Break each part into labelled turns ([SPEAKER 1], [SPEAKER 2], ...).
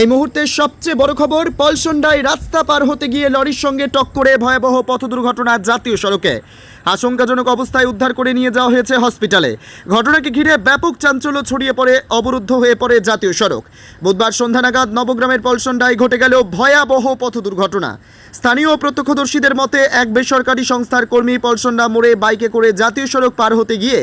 [SPEAKER 1] এই মুহূর্তে সবচেয়ে বড় খবর পলসন্ডায় রাস্তা পার হতে গিয়ে লরির সঙ্গে টক্করে ভয়াবহ পথ দুর্ঘটনা জাতীয় সড়কে। আশঙ্কাজনক অবস্থায় উদ্ধার করে নিয়ে যাওয়া হয়েছে হসপিটালে। ঘটনাকে ঘিরে ব্যাপক চাঞ্চল্য ছড়িয়ে পড়ে, অবরুদ্ধ হয়ে পড়ে জাতীয় সড়ক। বুধবার সন্ধ্যা নাগাদ নবগ্রামের পলসন্ডায় ঘটে গেল ভয়াবহ পথ দুর্ঘটনা স্থানীয় প্রত্যক্ষদর্শীদের মতে, এক বেসরকারি সংস্থার কর্মী পলসন্ডা মোড়ে বাইকে করে জাতীয় সড়ক পার হতে গিয়ে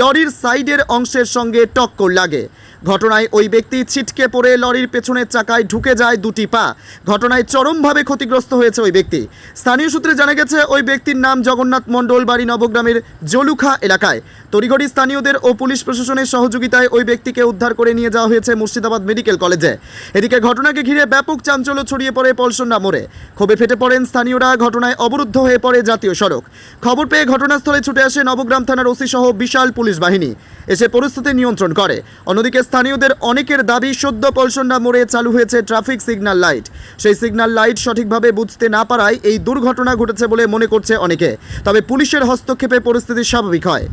[SPEAKER 1] লরির সাইডের অংশের সঙ্গে টক্কর লাগে। ঘটনায় ওই ব্যক্তি ছিটকে পড়ে লরির পেছনের চাকায় ঢুকে যায় দুটি পা। ঘটনায় চরমভাবে ক্ষতিগ্রস্ত হয়েছে ওই ব্যক্তি। স্থানীয় সূত্রে জানা গেছে, ওই ব্যক্তির নাম জগন্নাথ মণ্ডল, বাড়ি নবগ্রামের জলুখা এলাকায়। তড়িঘড়ি স্থানীয়দের ও পুলিশ প্রশাসনের সহযোগিতায় ওই ব্যক্তিকে উদ্ধার করে নিয়ে যাওয়া হয়েছে মুর্শিদাবাদ মেডিকেল কলেজে। এদিকে ঘটনাকে ঘিরে ব্যাপক চাঞ্চল্য ছড়িয়ে পড়ে পলসন্ডা মোড়ে। ক্ষোভে ফেটে পড়েন স্থানীয়রা, ঘটনায় অবরুদ্ধ হয়ে পড়ে জাতীয় সড়ক। খবর পেয়ে ঘটনাস্থলে ছুটে আসে নবগ্রাম থানার ওসি সহ বিশাল পুলিশ বাহিনী। এসে পরিস্থিতি নিয়ন্ত্রণ করে। অন্যদিকে স্থানীয়দের অনেকের দাবি, সদ্য পলসন্ডা মোড়ে চালু হয়েছে ট্রাফিক সিগন্যাল লাইট। সেই সিগন্যাল লাইট সঠিকভাবে বুঝতে না পারায় এই দুর্ঘটনা ঘটেছে বলে মনে করছে অনেকে। তবে পুলিশের হস্তক্ষেপে পরিস্থিতি স্বাভাবিক হয়।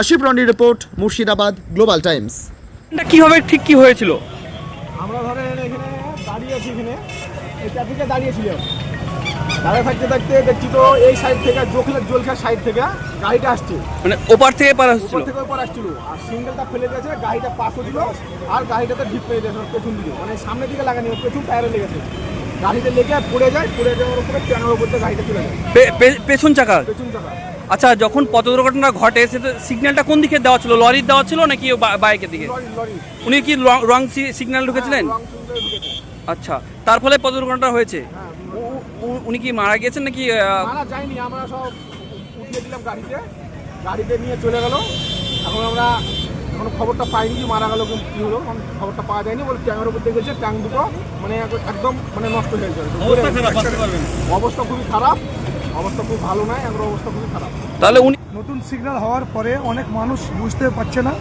[SPEAKER 1] আশিফ রনির রিপোর্ট মুর্শিদাবাদ গ্লোবাল টাইমস।
[SPEAKER 2] এটা কীভাবে ঠিক কি হয়েছিল?
[SPEAKER 3] আমরা ধরেন এখানে দাঁড়িয়ে আছি এখানে। এই ট্রাফিকে দাঁড়িয়েছিল দাঁড়িয়ে থাকতে থাকতে দেখছি তো এই সাইড থেকে জোখলের জলখার সাইড থেকে গাড়িটা আসছে।
[SPEAKER 2] মানে ওপার থেকে পার হচ্ছিল?
[SPEAKER 3] উপর থেকে ওপর আসছিল। আর সিঙ্গেলটা ফেলে দিয়েছে গাড়িটা পাশ হচ্ছিল আর গাড়িটাতে ঢিপ পেয়ে ওর পেছন দিকে। মানে সামনের দিকে লাগানি পেছন টায়ারে লেগেছে। গাড়িতে লেগে পড়ে যায় পড়ে যাওয়ার উপরে ট্যানোর উপর গাড়িটা চলে যায়।
[SPEAKER 2] পেছন চাকা
[SPEAKER 3] পেছন চাকা
[SPEAKER 2] আচ্ছা যখন পথ দুর্ঘটনা ঘটে সেটা সিগন্যালটা কোন দিকে দেওয়া ছিল? লরির দেওয়া ছিল নাকি বাইকের দিকে? উনি কি রং সিগন্যাল ঢুকেছিলেন? আচ্ছা তার ফলে পথ দুর্ঘটনা হয়েছে?
[SPEAKER 3] হ্যাঁ।
[SPEAKER 2] উনি কি মারা গেছেন নাকি
[SPEAKER 3] মারা যায়নি আমরা সব উঠিয়ে দিলাম গাড়িতে। গাড়িতে নিয়ে চলে গেল। এখন আমরা এখন খবরটা পাইনি যে মারা গেল কি কী হলো। এখন খবরটা পাওয়া যায়নি বলে ট্যাঙ্কের উপর দেখেছে ট্যাঙ্ক দুটো মানে এক- একদম মানে নষ্ট হয়ে গেছে। অবস্থা খুবই খারাপ। অবস্থা খুব ভালো নয় এখন অবস্থা খুবই খারাপ।
[SPEAKER 2] তাহলে উনি
[SPEAKER 4] নতুন সিগন্যাল হওয়ার পরে অনেক মানুষ বুঝতে পারছে না।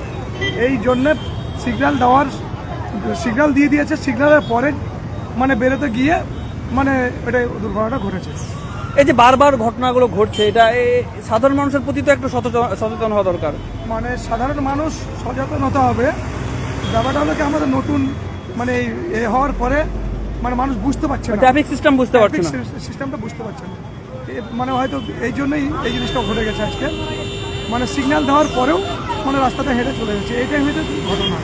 [SPEAKER 4] এই জন্যে সিগন্যাল দেওয়ার সিগন্যাল দিয়ে দিয়েছে। সিগন্যালের পরে মানে বেরোতে গিয়ে মানে এটা দুর্ঘটনাটা ঘটেছে।
[SPEAKER 2] এই যে বারবার ঘটনাগুলো ঘটছে এটা এ, সাধারণ মানুষের প্রতি তো একটু সচেতন সচেতন হওয়া দরকার।
[SPEAKER 4] মানে সাধারণ মানুষ সচেতন হতে হবে। ব্যাপারটা হলো কি আমাদের নতুন মানে এই এ হওয়ার পরে মানে মানুষ বুঝতে পারছে না।
[SPEAKER 2] ট্রাফিক সিস্টেম বুঝতে পারছে না।
[SPEAKER 4] সিস্টেমটা বুঝতে পারছে না। মানে হয়তো এই জন্যই এই জিনিসটা ঘটে গেছে আজকে। মানে সিগন্যাল দেওয়ার পরেও মানে রাস্তাটা হেঁটে চলে গেছে এইটাই হয়তো ঘটনা।